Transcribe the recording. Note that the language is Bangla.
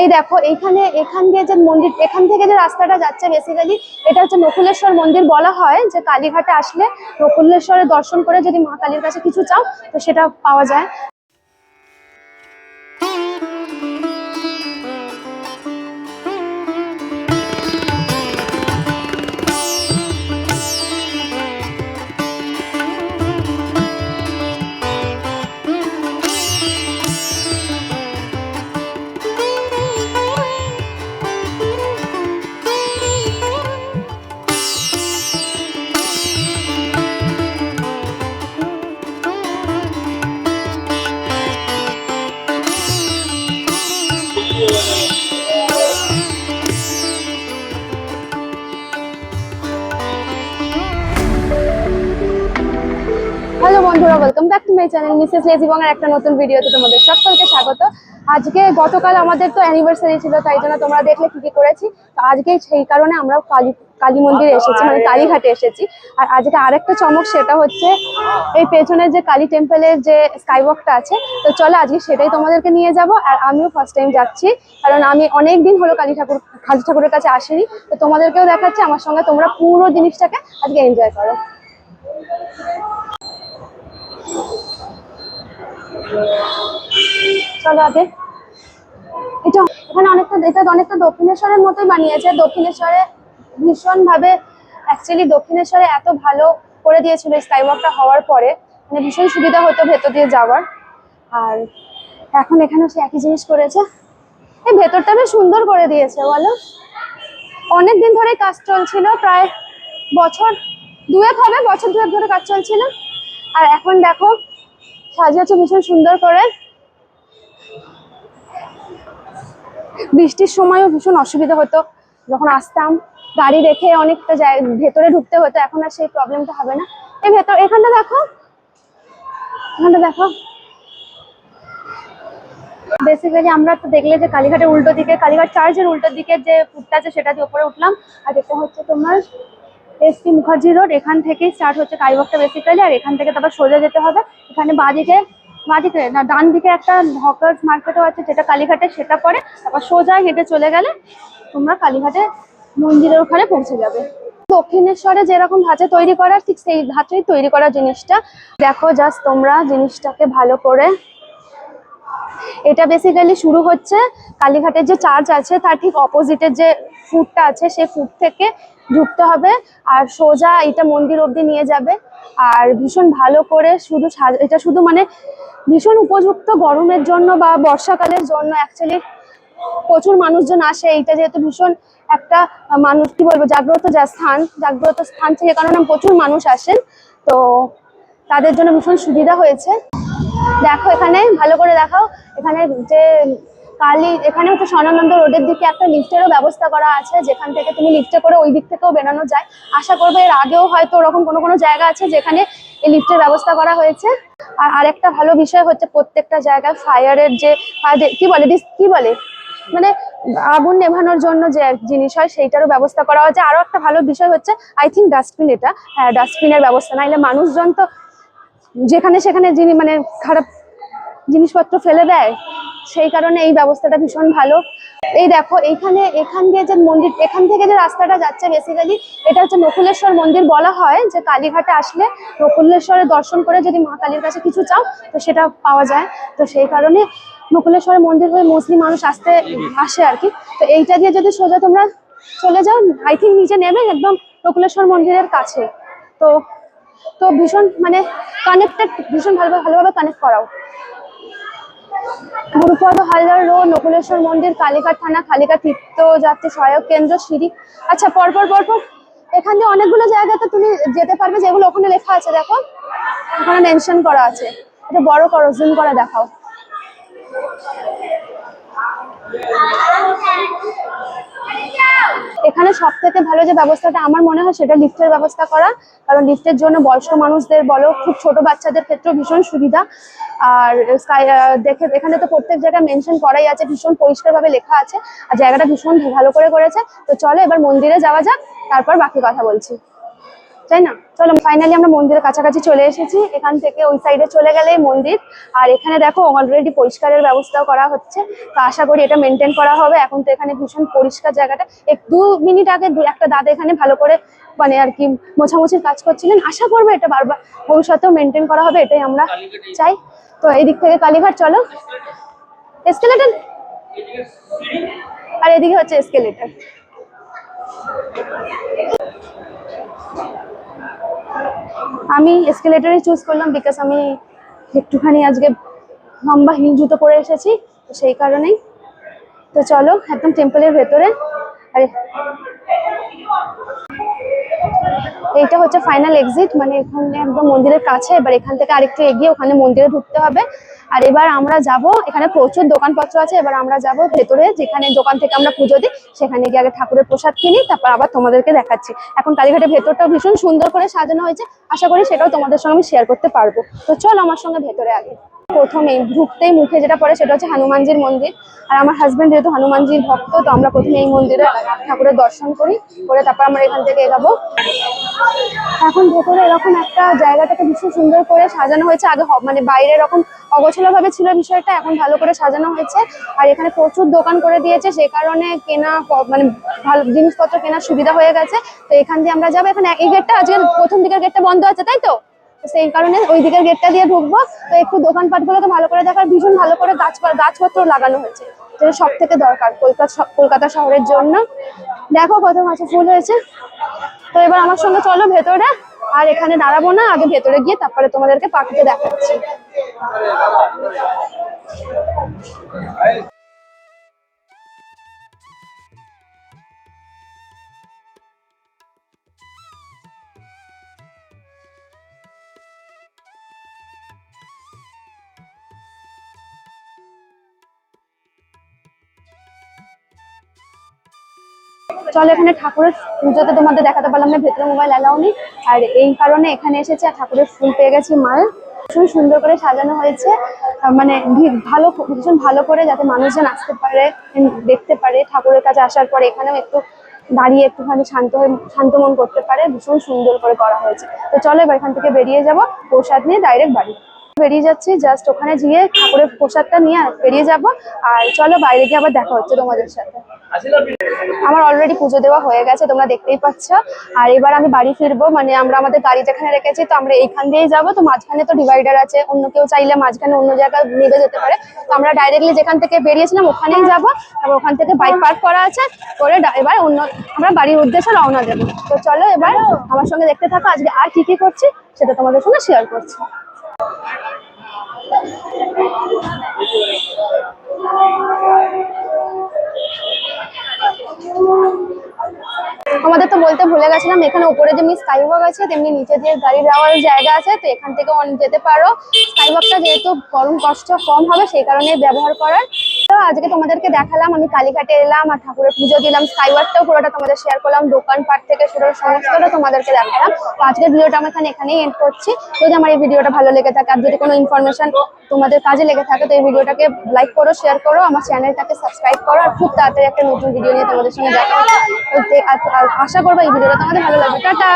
এই দেখো, এইখানে, এখান দিয়ে যে মন্দির, এখান থেকে যে রাস্তাটা যাচ্ছে বেসিক্যালি এটা হচ্ছে নকুলেশ্বর মন্দির বলা হয়, যে কালীঘাটে আসলে নকুলেশ্বরের দর্শন করে যদি মা কালীর কাছে কিছু চাও, তো সেটা পাওয়া যায়। হ্যালো বন্ধুরা welcome back to my channel Mrs Lazy বঙ্গের একটা নতুন ভিডিওতে তোমাদের সকলকে স্বাগত। আজকে গতকাল আমাদের তো অ্যানিভার্সারি ছিল, তাই জন্য তোমরা দেখলে কি কি করেছি। তো আজকে সেই কারণে আমরা কালী কালী মন্দিরে এসেছি মানে কালীঘাটে এসেছি। আর আজকে আরেকটা চমক সেটা হচ্ছে, এই পেছনের যে কালী টেম্পলের যে স্কাইওয়াকটা আছে, তো চলো আজকে সেটাই তোমাদেরকে নিয়ে যাব। আর আমিও ফার্স্ট টাইম যাচ্ছি, কারণ আমি অনেক দিন হলো কালী ঠাকুর, কালী ঠাকুরের কাছে আসিনি। তো তোমাদেরকেও দেখাচ্ছি, আমার সঙ্গে তোমরা পুরো জিনিসটাকে আজকে এনজয় করো। চলো আগে। এটা এখানে অনেকটা, এটা অনেকটা দক্ষিণেশ্বরের মতোই বানিয়েছে। দক্ষিণেশ্বরে ভীষণ ভাবে অ্যাকচুয়ালি দক্ষিণেশ্বরে এত ভালো করে দিয়েছিল স্কাই ওয়াকটা হওয়ার পরে। মানে ভীষণ সুবিধা হতো ভেতর দিয়ে যাওয়ার। আর এখন এখানেও সে একই জিনিস করেছে। এই ভেতরটা বেশ সুন্দর করে দিয়েছে, বলো। অনেক দিন ধরে কাজ চলছিল, প্রায় বছর দুয়েক হবে, বছর দুয়েক ধরে কাজ চলছিল। আর এখন দেখো, সাজিয়েছে ভীষণ সুন্দর করে। বৃষ্টির সময়ও ভীষণ অসুবিধা হতো। যখন আসতাম, গাড়ি রেখে অনেকটা ভেতরে ঢুকতে হতো, এখন আর সেই প্রবলেমটা হবে না। এই ভেতর, এখানটা দেখো। এখানটা দেখো। বেসিক্যালি আমরা তো দেখলে যে কালীঘাটের উল্টো দিকে, কালীঘাট চার্চের উল্টো দিকে যে ফুটটা আছে, সেটা দিয়ে উপরে উঠলাম। আর এটা হচ্ছে তোমার এস পি মুখার্জি রোড, এখান থেকেই স্টার্ট হচ্ছে কালীবাগটা বেসিক্যালি আর এখান থেকে তারপর সোজা যেতে হবে। এখানে বাঁদিকে বাঁদিকে না, ডান দিকে একটা হকার্স মার্কেটও আছে, যেটা কালীঘাটে, সেটা পরে তারপর সোজা হেঁটে চলে গেলে তোমরা কালীঘাটে মন্দিরের ওখানে পৌঁছে যাবে। দক্ষিণেশ্বরে যেরকম ধাঁচে তৈরি করার, ঠিক সেই ধাঁচেই তৈরি করা জিনিসটা। দেখো জাস্ট তোমরা জিনিসটাকে ভালো করে এটা বেসিক্যালি শুরু হচ্ছে কালীঘাটের যে চার্চ আছে, তার ঠিক অপোজিটের যে ফুটটা আছে সেই ফুট থেকে ঢুকতে হবে। আর সোজা এটা মন্দির অবধি নিয়ে যাবে। আর ভীষণ ভালো করে শুধু এটা শুধু মানে ভীষণ উপযুক্ত গরমের জন্য বা বর্ষাকালের জন্য অ্যাকচুয়ালি প্রচুর মানুষজন আসে। এইটা যেহেতু ভীষণ একটা মানুষ, কি বলব, জাগ্রত যা স্থান, জাগ্রত স্থান থেকে কারণে প্রচুর মানুষ আসেন। তো তাদের জন্য ভীষণ সুবিধা হয়েছে। দেখো এখানে, ভালো করে দেখাও। এখানে যে কালী, এখানে হচ্ছে স্বর্ণানন্দ রোডের দিকে একটা লিফটেরও ব্যবস্থা করা আছে, যেখান থেকে তুমি লিফটে করে ওই দিক থেকেও বেরানো যায়। আশা করব এর আগেও হয়তো ওরকম কোনো কোনো জায়গা আছে যেখানে এই লিফটের ব্যবস্থা করা হয়েছে। আর আরেকটা ভালো বিষয় হচ্ছে প্রত্যেকটা জায়গায় ফায়ারের যে কি বলে কি বলে? মানে আগুন নেভানোর জন্য যে জিনিস হয়, সেইটারও ব্যবস্থা করা হয়েছে। আরও একটা ভালো বিষয় হচ্ছে আই থিঙ্ক ডাস্টবিন এটা। হ্যাঁ ডাস্টবিনের ব্যবস্থা। নাইলে মানুষজন তো যেখানে সেখানে যিনি মানে খারাপ জিনিসপত্র ফেলে দেয়, সেই কারণে এই ব্যবস্থাটা ভীষণ ভালো। এই দেখো, এইখানে, এখান দিয়ে যে মন্দির, এখান থেকে যে রাস্তাটা যাচ্ছে বেসিক্যালি এটা হচ্ছে নকুলেশ্বর মন্দির বলা হয়, যে কালীঘাটে আসলে নকুলেশ্বরের দর্শন করে যদি মা কালীর কাছে কিছু চাও, তো সেটা পাওয়া যায়। তো সেই কারণে নকুলেশ্বরের মন্দির হয়ে মুসলিম মানুষ আসতে, আসে আর কি। তো এইটা দিয়ে যদি সোজা তোমরা চলে যাও আই থিঙ্ক নিচে নেবে একদম নকুলেশ্বর মন্দিরের কাছে। তো তো ভীষণ মানে কানেক্টেড ভীষণ ভালোভাবে ভালোভাবে কানেক্ট করাও। গুরুপদ হালদার রোড, নকুলেশ্বর মন্দির কালীঘাট থানা কালীঘাট তীর্থযাত্রী সহায়ক কেন্দ্র, সিঁড়ি। আচ্ছা পরপর পরপর এখান দিয়ে অনেকগুলো জায়গাতে তুমি যেতে পারবে, যেগুলো ওখানে লেখা আছে, দেখো। ওখানে মেনশন করা আছে। এটা বড় করো জুম করে দেখাও। এখানে সব থেকে ভালো যে ব্যবস্থাটা আমার মনে হয় সেটা লিফটের ব্যবস্থা করা। কারণ লিফটের জন্য বয়স্ক মানুষদের বলো, খুব ছোট বাচ্চাদের ক্ষেত্রেও ভীষণ সুবিধা। আর দেখে, এখানে তো প্রত্যেক জায়গায় মেনশন করাই আছে, ভীষণ পরিষ্কারভাবে লেখা আছে। আর জায়গাটা ভীষণ ভালো করে করেছে। তো চলো এবার মন্দিরে যাওয়া যাক, তারপর বাকি কথা বলছি। তাই না? চলো ফাইনালি আমরা মন্দিরের কাছাকাছি চলে এসেছি। এখান থেকে ওই সাইডে চলে গেলে মন্দির। আর এখানে দেখো অলরেডি পরিষ্কারের ব্যবস্থাও করা হচ্ছে। তো আশা করি এটা মেনটেন করা হবে। এখন তো এখানে ভীষণ পরিষ্কার জায়গাটা। এক দু মিনিট আগে দু একটা দাদা এখানে ভালো করে মানে আর কি, মোছামুছির কাজ করছিলেন। আশা করব এটা বারবার ভবিষ্যতেও মেনটেন করা হবে, এটাই আমরা চাই। তো এই দিক থেকে কালীঘাট, চলো। এসকেলেটার আর এদিকে হচ্ছে এসকেলেটার আমি এসকেলেটারই চুজ করলাম বিকজ আমি একটুখানি আজকে লম্বা হিল জুতো পরে এসেছি, তো সেই কারণেই। তো চলো, একদম টেম্পলের ভেতরে। আরে, এইটা হচ্ছে ফাইনাল এক্সিট মানে এখানে একদম মন্দিরের কাছে, এবার এখান থেকে আরেকটু এগিয়ে ওখানে মন্দিরে ঢুকতে হবে। আর এবার আমরা যাব, এখানে প্রচুর দোকানপত্র আছে, এবার আমরা যাব ভেতরে, যেখানে দোকান থেকে আমরা পুজো দিই, সেখানে গিয়ে আগে ঠাকুরের প্রসাদ কিনি তারপর আবার তোমাদেরকে দেখাচ্ছি। এখন কালীঘাটের ভেতরটা ভীষণ সুন্দর করে সাজানো হয়েছে, আশা করি সেটাও তোমাদের সঙ্গে আমি শেয়ার করতে পারব। তো চল আমার সঙ্গে ভেতরে আগে। প্রথমে ঢুকতেই মুখে যেটা পড়ে, সেটা হচ্ছে হনুমানজির মন্দির। আর আমার হাজব্যান্ড যেহেতু হনুমানজির ভক্ত, তো আমরা প্রথমে এই মন্দিরে ঠাকুরের দর্শন করি, করে তারপর আমরা এখান থেকে এগাবো। এখন ভেতরে এরকম একটা জায়গাটাকে ভীষণ সুন্দর করে সাজানো হয়েছে। আগে মানে বাইরে এরকম অগোছলো ভাবে ছিল বিষয়টা, এখন ভালো করে সাজানো হয়েছে। আর এখানে প্রচুর দোকান করে দিয়েছে, সে কারণে কেনা মানে ভালো জিনিসপত্র কেনার সুবিধা হয়ে গেছে। তো এখান দিয়ে আমরা যাব। এখানে এই গেটটা আজকে প্রথম দিকের গেটটা বন্ধ আছে, তাই তো? সেই কারণে ওই দিকের গেটটা দিয়ে ঢুকবো। তো একটু দোকানপাটগুলোকে ভালো করে দেখার, ভীষণ ভালো করে গাছ গাছপত্র লাগানো হয়েছে, যেটা সব থেকে দরকার কলকাতা কলকাতা শহরের জন্য। দেখো কত মাছে ফুল হয়েছে। তো এবার আমার সঙ্গে চলো ভেতরে। আর এখানে দাঁড়াবো না, আগে ভেতরে গিয়ে তারপরে তোমাদেরকে পাখিতে দেখাচ্ছি। চলো এখানে ঠাকুরের পুজোতে তোমাদের দেখাতে পারলাম না, ভেতরে মোবাইল অ্যালাউ নেই। আর এই কারণে এখানে এসেছে, আর ঠাকুরের ফুল পেয়ে গেছি মাল। ভীষণ সুন্দর করে সাজানো হয়েছে। মানে ভালো, ভীষণ ভালো করে যাতে মানুষজন আসতে পারে, দেখতে পারে। ঠাকুরের কাছে আসার পরে এখানেও একটু দাঁড়িয়ে একটুখানি শান্ত হয়ে, শান্ত মন করতে পারে। ভীষণ সুন্দর করে করা হয়েছে। তো চলো এবার এখান থেকে বেরিয়ে যাব, প্রসাদ নিয়ে ডাইরেক্ট বাড়ি। বেরিয়ে যাচ্ছি জাস্ট ওখানে গিয়ে ঠাকুরের প্রসাদটা নিয়ে বেরিয়ে যাব। আর চলো বাইরে গিয়ে আবার দেখা হচ্ছে তোমাদের সাথে। আমার অলরেডি পুজো দেওয়া হয়ে গেছে, তোমরা দেখতেই পাচ্ছ। আর এবার আমি বাড়ি ফিরবো মানে আমরা আমাদের গাড়ি যেখানে রেখেছি, তো আমরা এইখান দিয়েই যাব। তো মাঝখানে তো ডিভাইডার আছে, অন্য কেউ চাইলে মাঝখানে অন্য জায়গায় নেবে যেতে পারে। তো আমরা ডাইরেক্টলি যেখান থেকে বেরিয়েছিলাম, ওখানেই যাব। তারপর ওখান থেকে বাইক পার্ক করা আছে, করে এবার অন্য আমরা বাড়ির উদ্দেশ্যে রওনা দেবো। তো চলো এবার আমার সঙ্গে দেখতে থাকো, আজকে আর কি কি করছি, সেটা তোমাদের সঙ্গে শেয়ার করছি। আমাদের তো বলতে ভুলে গেছিলাম, এখানে উপরে যেমনি স্কাই ওয়াক আছে, তেমনি নিচে দিয়ে গাড়ি যাওয়ার জায়গা আছে, তো এখান থেকে যেতে পারো। স্কাই ওয়াকটা যেহেতু গরম কষ্ট কম হবে, সেই কারণে ব্যবহার করার। তো আজকে তোমাদেরকে দেখালাম, আমি কালীঘাটে এলাম আর ঠাকুরের পুজো দিলাম স্কাই ওয়াকটাও পুরোটা তোমাদের শেয়ার করলাম, দোকানপাট থেকে শুরু সমস্তটা তোমাদেরকে দেখালাম। তো আজকের ভিডিওটা আমি এখানে, এখানেই এন্ড করছি। যদি আমার এই ভিডিওটা ভালো লেগে থাকে আর যদি কোনো ইনফরমেশন তোমাদের কাজে লেগে থাকে, তো এই ভিডিওটাকে লাইক করো শেয়ার করো, আমার চ্যানেলটাকে সাবস্ক্রাইব করো আর খুব তাড়াতাড়ি একটা নতুন ভিডিও নিয়ে তোমাদের সঙ্গে দেখা আশা করব এই ভিডিওটা তোমাদের ভালো লাগবে। টাটা!